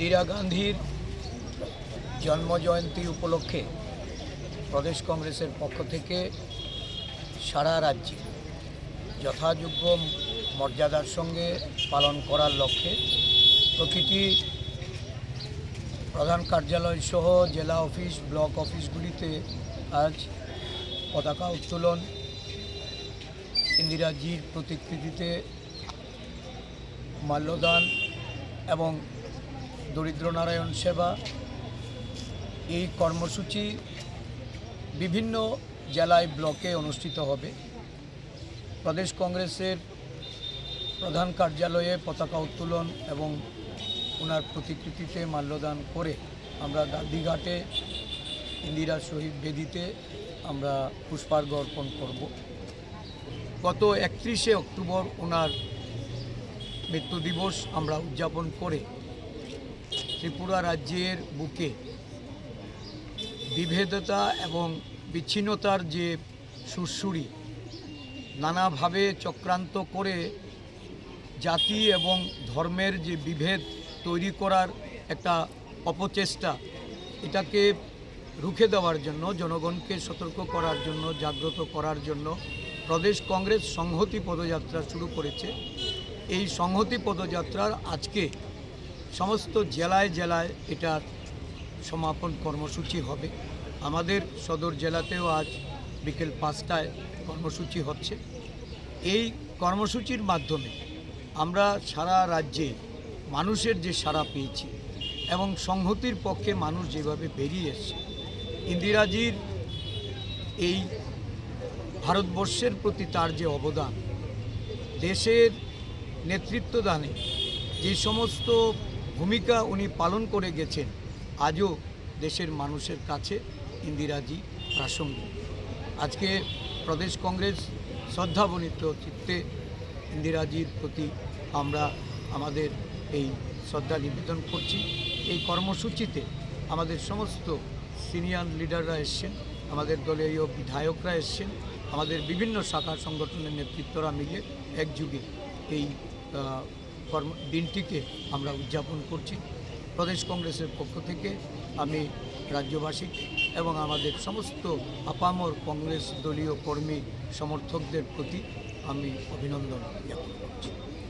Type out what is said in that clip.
ইন্দিরা গান্ধীর জন্মজয়ন্তী উপলক্ষে প্রদেশ কংগ্রেসের পক্ষ থেকে সারা রাজ্যে যথাযোগ্য মর্যাদার সঙ্গে পালন করার লক্ষ্যে প্রতিটি প্রধান কার্যালয় সহ জেলা অফিস, ব্লক অফিসগুলিতে আজ পতাকা উত্তোলন ইন্দিরাজির প্রতিকৃতিতে মাল্যদান এবং দরিদ্র নারায়ণ সেবা। এই কর্মসূচি বিভিন্ন জেলায় ব্লকে অনুষ্ঠিত হবে। প্রদেশ কংগ্রেসের প্রধান কার্যালয়ে পতাকা উত্তোলন এবং ওনার প্রতিকৃতিতে মাল্যদান করে আমরা গান্ধীঘাটে ইন্দিরা শহীদ বেদিতে আমরা পুষ্পার্ঘ অর্পণ করব। গত একত্রিশে অক্টোবর ওনার মৃত্যু দিবস আমরা উদযাপন করে ত্রিপুরা রাজ্যের বুকে বিভেদতা এবং বিচ্ছিন্নতার যে সুরসুরি, নানাভাবে চক্রান্ত করে জাতি এবং ধর্মের যে বিভেদ তৈরি করার একটা অপচেষ্টা, এটাকে রুখে দেওয়ার জন্য, জনগণকে সতর্ক করার জন্য, জাগ্রত করার জন্য প্রদেশ কংগ্রেস সংহতি পদযাত্রা শুরু করেছে। এই সংহতি পদযাত্রার আজকে সমস্ত জেলায় জেলায় এটার সমাপন কর্মসূচি হবে। আমাদের সদর জেলাতেও আজ বিকেল পাঁচটায় কর্মসূচি হচ্ছে। এই কর্মসূচির মাধ্যমে আমরা সারা রাজ্যে মানুষের যে সাড়া পেয়েছি এবং সংহতির পক্ষে মানুষ যেভাবে বেরিয়ে এসছে, ইন্দিরাজির এই ভারতবর্ষের প্রতি তার যে অবদান, দেশের নেতৃত্বদানে যে সমস্ত ভূমিকা উনি পালন করে গেছেন, আজও দেশের মানুষের কাছে ইন্দিরাজি প্রাসঙ্গিক। আজকে প্রদেশ কংগ্রেস শ্রদ্ধাবনিত চিত্তে ইন্দিরাজির প্রতি আমরা আমাদের এই শ্রদ্ধা নিবেদন করছি। এই কর্মসূচিতে আমাদের সমস্ত সিনিয়র লিডাররা এসছেন, আমাদের দলীয় বিধায়করা এসছেন, আমাদের বিভিন্ন শাখা সংগঠনের নেতৃত্বরা মিলে একযুগে এই কর্ম, দিনটিকে আমরা উদযাপন করছি প্রদেশ কংগ্রেসের পক্ষ থেকে আমি রাজ্যবাসী এবং আমাদের সমস্ত আপামর কংগ্রেস দলীয় কর্মী সমর্থকদের প্রতি আমি অভিনন্দন জ্ঞাপন করছি।